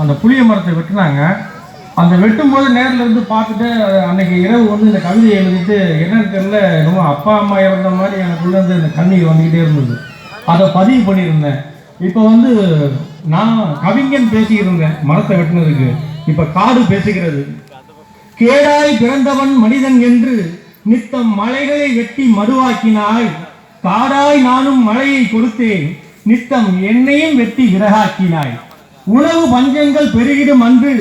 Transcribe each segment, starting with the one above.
அந்த புளிய மரத்தை வெட்டினாங்க. அந்த வெட்டும்போது நேரில் இருந்து பார்த்துட்டு அன்னைக்கு இரவு வந்து இந்த கவிதை எழுதிட்டு என்னன்னு தெரியல ரொம்ப அப்பா அம்மா இறந்த மாதிரி எனக்குள்ளே இருந்து இந்த கண்ணீர் வந்துக்கிட்டே இருந்தது. அதை பதிவு பண்ணியிருந்தேன். இப்போ வந்து நான் கவிஞன் பேசியிருந்தேன் மரத்தை வெட்டினதுக்கு. இப்போ காடு பேசுகிறது. கேடாய் பிறந்தவன் மனிதன் என்று நித்தம் மலைகளை வெட்டி மடுவாக்கினாய் காடாய் நானும் மழையை கொடுத்தேன். நித்தம் என்னையும் வெட்டி விறகாக்கினாய். உணவு வஞ்சங்கள் பெருகிடும் அன்று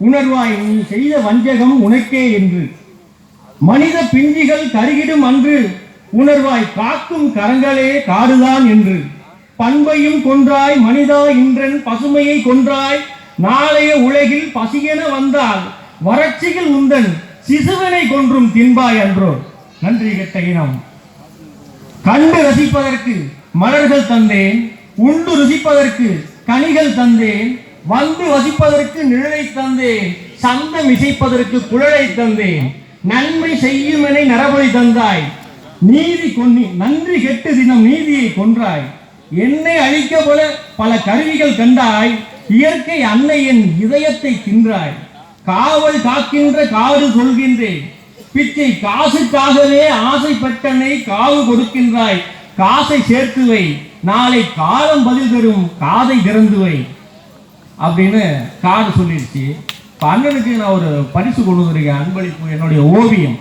உணர்வாய் நீ செய்த வஞ்சகம் உனக்கே என்று. மனித பிஞ்சிகள் கருகிடும் அன்று உணர்வாய் காக்கும் கரங்களே காடுதான் என்று. பண்பையும் கொன்றாய் மனிதா இன்றன் பசுமையை கொன்றாய் நாளைய உலகில் பசியென வந்தால் வறட்சியில் உந்தன் சிசுவனை கொன்றும் தின்பாய் அன்றோ நன்றி கெட்ட இனம் கண்டு ரசிப்பதற்கு மலர்கள் தந்தேன் உண்டு ருசிப்பதற்கு கனிகள் தந்தேன் வந்து வசிப்பதற்கு நிழலை தந்தேன் சந்தம் இசைப்பதற்கு குழலை தந்தேன். நன்மை செய்யுமென நரபலி தந்தாய். நீதி கொன்னி நன்றி கெட்டு தினம் நீதியை கொன்றாய். என்னை அழிக்க போல பல கருவிகள் கண்டாய். இயற்கை அன்னையின் இதயத்தை தின்றாய். காவல் காக்கின்ற காடு சொல்கின்றேன். பிச்சை காசுக்காகவே ஆசைப்பட்டனை காவு கொடுக்கின்றாய். காசை சேர்த்து வை நாளை காலம் பதில் தரும் காதை திறந்து வை அப்படின்னு காடு சொல்லிடுச்சு இப்போ அண்ணனுக்கு நான் ஒரு பரிசு கொண்டு வந்திருக்கேன் அன்பளிப்பு என்னுடைய ஓவியம்.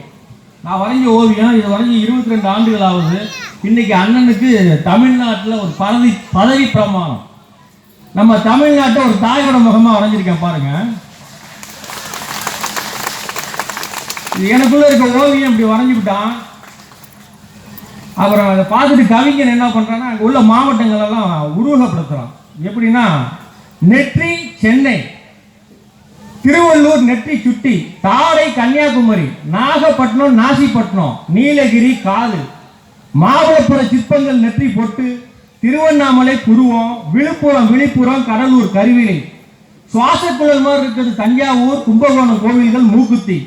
நான் வரைஞ்ச ஓவியம் இது வரைஞ்சி இருபத்தி ரெண்டு ஆண்டுகள் ஆகுது இன்னைக்கு அண்ணனுக்கு தமிழ்நாட்டில் ஒரு பதவி பதவி பிரமாணம். நம்ம தமிழ்நாட்டை ஒரு தாயோட முகமாக வரைஞ்சிருக்கேன் பாருங்க. எனக்குள்ள இருக்க ஓவியம் இப்படி வரைஞ்சிவிட்டான் அப்புறம் அதை பார்த்துட்டு கவிஞன் என்ன பண்ணுறான்னா அங்கே உள்ள மாவட்டங்களெல்லாம் உருவகப்படுத்துகிறான் எப்படின்னா நெற்றி சென்னை திருவள்ளூர் நெற்றி சுட்டி தாரை கன்னியாகுமரி நாகப்பட்டினம் நாசிப்பட்டினம் நீலகிரி காது மாவளப்புற சிற்பங்கள் நெற்றி பொட்டு திருவண்ணாமலை குருவம் விழுப்புரம் விழுப்புரம் கடலூர் கருவிலை. சுவாசக்குழல் மாதிரி இருக்கிறது தஞ்சாவூர் கும்பகோணம் கோவில்கள் மூக்குத்தி.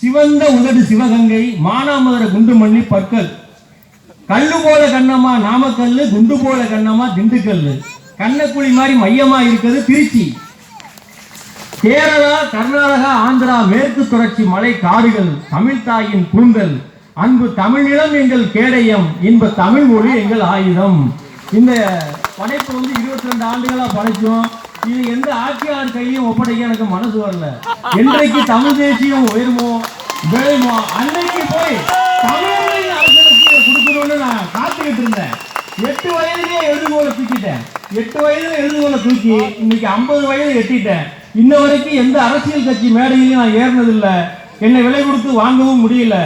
சிவந்த உதடு சிவகங்கை மானாமதுரை குண்டுமல்லி பற்கள். கல்லு போல கண்ணம்மா நாமக்கல் குண்டு போல கண்ணம்மா திண்டுக்கல்லு. கண்ணக்குழி மாதிரி மையமா இருக்கிறது திருச்சி. கேரளா கர்நாடகா ஆந்திரா மேற்கு தொடர்ச்சி மலை காடுகள் தமிழ் தாயின் கூந்தல் அன்பு தமிழிடம் எங்கள் கேடயம் இன்ப தமிழ் மொழி எங்கள் ஆயுதம். இந்த படைப்பு வந்து இருபத்தி ரெண்டு ஆண்டுகளா படைச்சோம் இது எந்த ஆட்சியாளர் கையிலையும் ஒப்படைக்க எனக்கு மனசு வரல. என்றைக்கு தமிழ் தேசியம் உயருமோ விளையுமோ அன்னைக்கு போய் தமிழ் அரசனுக்கு இதை கொடுக்கணும்னு நான் காத்துக்கிட்டு இருந்தேன் எட்டு வயதிலே எழுதுகோலை தூக்கிட்டேன் எட்டு வயதுல எழுதுகோலை தூக்கி இன்னைக்கு ஐம்பது வயது எட்டிட்டேன். இன்ன வரைக்கும் எந்த அரசியல் கட்சி மேடையிலையும் நான் ஏறினதில்லை. என்னை விலை கொடுத்து வாங்கவும் முடியல.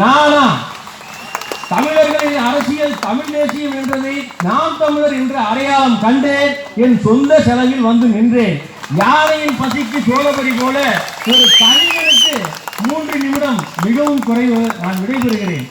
நானா தமிழர்களின் அரசியல் தமிழ் தேசியம் என்றதை நாம் தமிழர் என்ற அடையாளம் கண்டு என் சொந்த செலவில் வந்து நின்றேன். யானையின் பசிக்கு சோழபடி போல ஒரு தனியனுக்கு மூன்று நிமிடம் மிகவும் குறைவு நான் விடைபெறுகிறேன்.